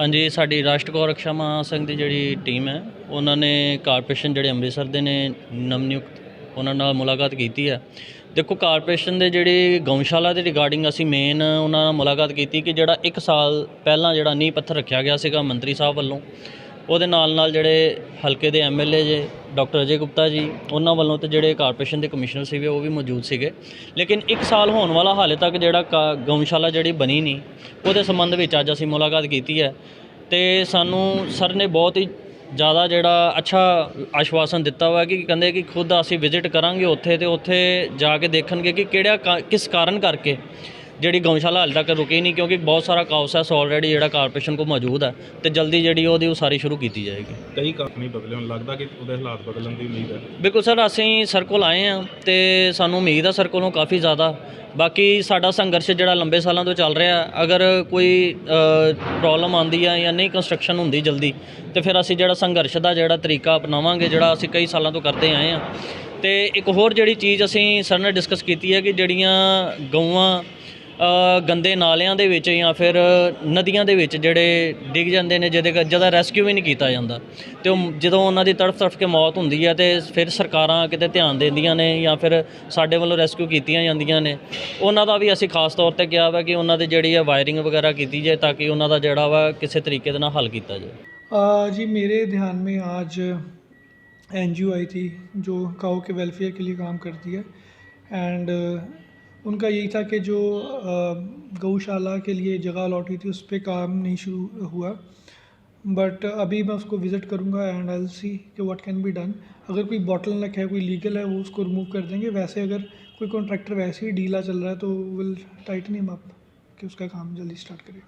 ਹਾਂਜੀ, ਸਾਡੀ ਰਾਸ਼ਟਰ ਗੌ ਰਕਸ਼ਾ ਮਹਾਸੰਘ ਦੀ ਜਿਹੜੀ ਟੀਮ ਹੈ, ਉਹਨਾਂ ਨੇ ਕਾਰਪੋਰੇਸ਼ਨ ਜਿਹੜੇ ਅੰਮ੍ਰਿਤਸਰ ਦੇ ਨੇ, ਨਵਨਿਯੁਕਤ ਉਹਨਾਂ ਨਾਲ ਮੁਲਾਕਾਤ ਕੀਤੀ ਹੈ। ਦੇਖੋ, ਕਾਰਪੋਰੇਸ਼ਨ ਦੇ ਜਿਹੜੀ ਗਊਸ਼ਾਲਾ ਦੇ ਰਿਗਾਰਡਿੰਗ ਅਸੀਂ ਮੇਨ ਉਹਨਾਂ ਨਾਲ ਮੁਲਾਕਾਤ ਕੀਤੀ ਕਿ ਜਿਹੜਾ 1 ਸਾਲ ਪਹਿਲਾਂ ਜਿਹੜਾ ਨੀਂਹ ਪੱਥਰ ਰੱਖਿਆ ਗਿਆ ਸੀਗਾ ਮੰਤਰੀ ਸਾਹਿਬ ਵੱਲੋਂ ਉਹਦੇ ਨਾਲ ਨਾਲ ਜਿਹੜੇ ਹਲਕੇ ਦੇ ਐਮਐਲਏ ਜੇ, ਡਾਕਟਰ ਅਜੇ ਗੁਪਤਾ ਜੀ, ਉਹਨਾਂ ਵੱਲੋਂ ਤੇ ਜਿਹੜੇ ਕਾਰਪੋਰੇਸ਼ਨ ਦੇ ਕਮਿਸ਼ਨਰ ਸੀਗੇ, ਉਹ ਵੀ ਮੌਜੂਦ ਸੀਗੇ। ਲੇਕਿਨ 1 ਸਾਲ ਹੋਣ ਵਾਲਾ ਹਾਲੇ ਤੱਕ ਜਿਹੜਾ ਕਾ- ਗਊਸ਼ਾਲਾ ਜਿਹੜੀ ਬਣੀ ਨਹੀਂ, ਉਹਦੇ ਸੰਬੰਧ ਵਿੱਚ ਅੱਜ ਅਸੀਂ ਮੁਲਾਕਾਤ ਕੀਤੀ ਹੈ। ਤੇ ਸਾਨੂੰ ਸਰ ਨੇ ਬਹੁਤ ਹੀ ਜ਼ਿਆਦਾ ਜਿਹੜਾ ਅੱਛਾ ਆਸ਼ਵਾਸਨ ਦਿੱਤਾ ਹੋਇਆ ਕਿ ਕਹਿੰਦੇ ਕਿ ਖੁਦ ਅਸੀਂ ਵਿਜ਼ਿਟ ਕਰਾਂਗੇ ਉੱਥੇ ਤੇ ਉੱਥੇ ਜਾ ਕੇ ਦੇਖਣਗੇ ਕਿ ਕਿਹੜਾ ਕਾ- ਕਿਸ ਕਾਰਨ ਕਰਕੇ ਜਿਹੜੀ ਗਊਸ਼ਾਲਾ ਹਾਲੇ ਤੱਕ ਰੁਕੀ ਨਹੀਂ ਕਿਉਂਕਿ ਬਹੁਤ ਸਾਰਾ ਕਾਉਸੈਸ ਆਲਰੇਡੀ ਜਿਹੜਾ ਕਾਰਪੋਰੇਸ਼ਨ ਕੋਲ ਮੌਜੂਦ ਹੈ ਤੇ ਜਲਦੀ ਜਿਹੜੀ ਉਹਦੀ ਉਸਾਰੀ ਸ਼ੁਰੂ ਕੀਤੀ ਜਾਏਗੀ। ਕਈ ਨਹੀਂ ਬਦਲੇ ਹੁਣ ਲੱਗਦਾ ਕਿ ਉਹਦੇ ਹਾਲਾਤ ਬਦਲਣ ਦੀ ਉਮੀਦ ਹੈ। ਬਿਲਕੁਲ ਸਰ ਅਸੀਂ ਸਰ ਕੋਲ ਆਏ ਹਾਂ ਤੇ ਸਾਨੂੰ ਉਮੀਦ ਆ ਸਰ ਕੋਲੋਂ ਕਾਫੀ ਜ਼ਿਆਦਾ। ਬਾਕੀ ਸਾਡਾ ਸੰਘਰਸ਼ ਜਿਹੜਾ ਲੰਬੇ ਸਾਲਾਂ ਤੋਂ ਚੱਲ ਰਿਹਾ ਅਗਰ ਕੋਈ ਪ੍ਰੋਬਲਮ ਆਂਦੀ ਆ ਜਾਂ ਨਹੀਂ ਕੰਸਟਰਕਸ਼ਨ ਹੁੰਦੀ ਜਲਦੀ ਤੇ ਫਿਰ ਅਸੀਂ ਜਿਹੜਾ ਸੰਘਰਸ਼ ਦਾ ਜਿਹੜਾ ਤਰੀਕਾ ਅਪਣਾਵਾਂਗੇ ਜਿਹੜਾ ਅਸੀਂ ਕਈ ਸਾਲਾਂ ਤੋਂ ਕਰਦੇ ਆਏ ਹਾਂ। ਤੇ ਇੱਕ ਹੋਰ ਜਿਹੜੀ ਚੀਜ਼ ਅਸੀਂ ਸਰ ਨਾਲ ਡਿਸਕਸ ਕੀਤੀ ਹੈ ਕਿ ਜਿਹੜੀਆਂ ਗਊਆਂ ਗੰਦੇ ਨਾਲਿਆਂ ਦੇ ਵਿੱਚ ਜਾਂ ਫਿਰ ਨਦੀਆਂ ਦੇ ਵਿੱਚ ਜਿਹੜੇ ਡਿੱਗ ਜਾਂਦੇ ਨੇ ਜਿਹਦੇ ਕਰ- ਜਿਹਦਾ ਰੈਸਕਿਊ ਵੀ ਨਹੀਂ ਕੀਤਾ ਜਾਂਦਾ ਤੇ ਉਹ ਜਦੋਂ ਉਹਨਾਂ ਦੀ ਤੜਫ ਤੜਫ ਕੇ ਮੌਤ ਹੁੰਦੀ ਹੈ ਤੇ ਫਿਰ ਸਰਕਾਰਾਂ ਕਿਤੇ ਧਿਆਨ ਦਿੰਦੀਆਂ ਨੇ ਜਾਂ ਫਿਰ ਸਾਡੇ ਵੱਲੋਂ ਰੈਸਕਿਊ ਕੀਤੀਆਂ ਜਾਂਦੀਆਂ ਨੇ ਉਹਨਾਂ ਦਾ ਵੀ ਅਸੀਂ ਖਾਸ ਤੌਰ ਤੇ ਕਿਹਾ ਵਾ ਕਿ ਉਹਨਾਂ ਦੀ ਜਿਹੜੀ ਹੈ ਵਾਇਰਿੰਗ ਵਗੈਰਾ ਕੀਤੀ ਜਾਏ ਤਾਂ ਕਿ ਉਹਨਾਂ ਦਾ ਜਿਹੜਾ ਵਾ ਕਿਸੇ ਤਰੀਕੇ ਦੇ ਨਾਲ ਹੱਲ ਕੀਤਾ ਜਾਏ आ, जी मेरे ध्यान में आज एन आई थी जो काऊ के वेलफेयर के लिए काम करती है एंड उनका यही था कि जो गौशाला के लिए जगह अलॉटी थी, उस पर काम नहीं शुरू हुआ। बट अभी मैं उसको विज़िट करूँगा एंड आई सी कि व्हाट कैन बी डन अगर कोई बॉटल नक है, कोई लीगल है, वो उसको रिमूव कर देंगे। वैसे अगर कोई कॉन्ट्रैक्टर वैसे ही डीला चल रहा है तो विल टाइटन हिम अप कि उसका काम जल्दी स्टार्ट करें।